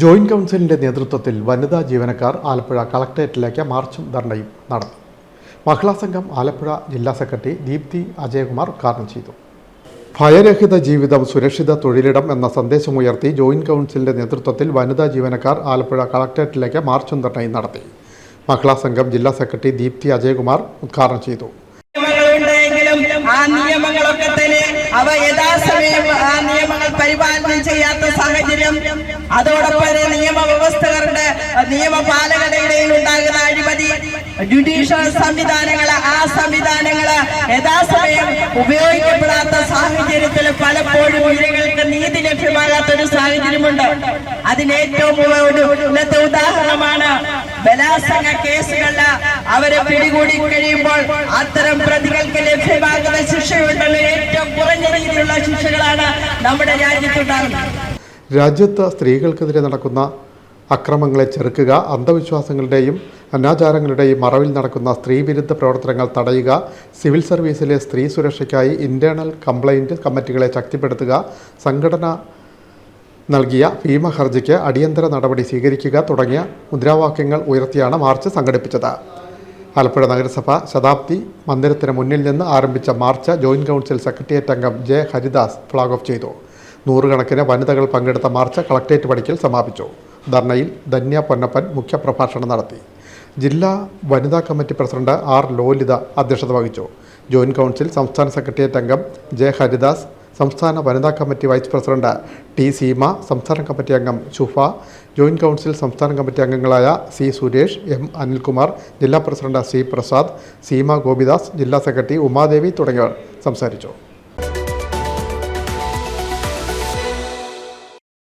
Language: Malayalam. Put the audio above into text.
ജോയിന്റ് കൗൺസിലിന്റെ നേതൃത്വത്തിൽ വനിതാ ജീവനക്കാർ ആലപ്പുഴ കളക്ടറേറ്റിലേക്ക് മാർച്ചും ധർണയും നടത്തി. മഹിളാ സംഘം ആലപ്പുഴ ജില്ലാ സെക്രട്ടറി ദീപ്തി അജയകുമാർ ഉദ്ഘാടനം ചെയ്തു. ഭയരഹിത ജീവിതം സുരക്ഷിത തൊഴിലിടം എന്ന സന്ദേശമുയർത്തി ജോയിന്റ് കൗൺസിലിന്റെ നേതൃത്വത്തിൽ വനിതാ ജീവനക്കാർ ആലപ്പുഴ കളക്ടറേറ്റിലേക്ക് മാർച്ചും ധർണയും നടത്തി. മഹിളാ സംഘം ജില്ലാ സെക്രട്ടറി ദീപ്തി അജയകുമാർ ഉദ്ഘാടനം ചെയ്തു. ആ നിയമങ്ങളൊക്കെ തന്നെ അവ യഥാസമയം ആ നിയമങ്ങൾ പരിപാലനം ചെയ്യാത്ത സാഹചര്യം. അതോടൊപ്പം തന്നെ നിയമവ്യവസ്ഥകളുടെ നിയമപാലകരുടെ ഇടയിൽ ഉണ്ടാകുന്ന അഴിമതി. ജുഡീഷ്യൽ സംവിധാനങ്ങൾ ആ സംവിധാനങ്ങൾ യഥാസമയം ഉപയോഗിക്കപ്പെടാത്ത സാഹചര്യത്തിൽ പലപ്പോഴും ഇരകൾക്ക് നീതി ലഭ്യമാകാത്ത ഒരു സാഹചര്യമുണ്ട്. അതിന് ഏറ്റവും ഒരു ഇന്നത്തെ ഉദാഹരണമാണ് ബലാത്സംഗ കേസുകളിൽ അവരെ പിടികൂടി കഴിയുമ്പോൾ അത്തരം പ്രതികൾക്ക് ലഭ്യമാകുന്ന ശിക്ഷയുണ്ടല്ലോ ഏറ്റവും കുറഞ്ഞ രീതിയിലുള്ള ശിക്ഷകളാണ് നമ്മുടെ രാജ്യത്തുണ്ടാകുന്നത്. രാജ്യത്ത് സ്ത്രീകൾക്കെതിരെ നടക്കുന്ന അക്രമങ്ങളെ ചെറുക്കുക അന്ധവിശ്വാസങ്ങളുടെയും അനാചാരങ്ങളുടെയും മറവിൽ നടക്കുന്ന സ്ത്രീവിരുദ്ധ പ്രവർത്തനങ്ങൾ തടയുക സിവിൽ സർവീസിലെ സ്ത്രീ സുരക്ഷയ്ക്കായി ഇന്റേണൽ കംപ്ലൈന്റ് കമ്മിറ്റികളെ ശക്തിപ്പെടുത്തുക സംഘടന നൽകിയ ഭീമ ഹർജിക്ക് അടിയന്തര നടപടി സ്വീകരിക്കുക തുടങ്ങിയ മുദ്രാവാക്യങ്ങൾ ഉയർത്തിയാണ് മാർച്ച് സംഘടിപ്പിച്ചത്. ആലപ്പുഴ നഗരസഭ ശതാബ്ദി മന്ദിരത്തിന് മുന്നിൽ നിന്ന് ആരംഭിച്ച മാർച്ച് ജോയിന്റ് കൗൺസിൽ സെക്രട്ടേറിയറ്റ് അംഗം ജെ ഹരിദാസ് ഫ്ളാഗ് ഓഫ് ചെയ്തു. നൂറുകണക്കിന് വനിതകൾ പങ്കെടുത്ത മാർച്ച് കളക്ടറേറ്റ് പടിക്കൽ സമാപിച്ചു. ധർണയിൽ ധന്യ പൊന്നപ്പൻ മുഖ്യപ്രഭാഷണം നടത്തി. ജില്ലാ വനിതാ കമ്മിറ്റി പ്രസിഡന്റ് ആർ ലോലിത അധ്യക്ഷത വഹിച്ചു. ജോയിന്റ് കൗൺസിൽ സംസ്ഥാന സെക്രട്ടേറിയറ്റ് അംഗം ജെ ഹരിദാസ് സംസ്ഥാന വനിതാ committee vice president T Seema സംസ്ഥാന കമ്മിറ്റി അംഗം ഷുഫ ജോയിന്റ് കൗൺസിൽ സംസ്ഥാന കമ്മിറ്റി അംഗങ്ങളായ സി സുരേഷ് എം അനിൽകുമാർ ജില്ലാ പ്രസിഡന്റ് സി പ്രസാദ് സീമ ഗോപിദാസ് ജില്ലാ സെക്രട്ടറി ഉമാദേവി തുടങ്ങിയവർ സംസാരിച്ചു.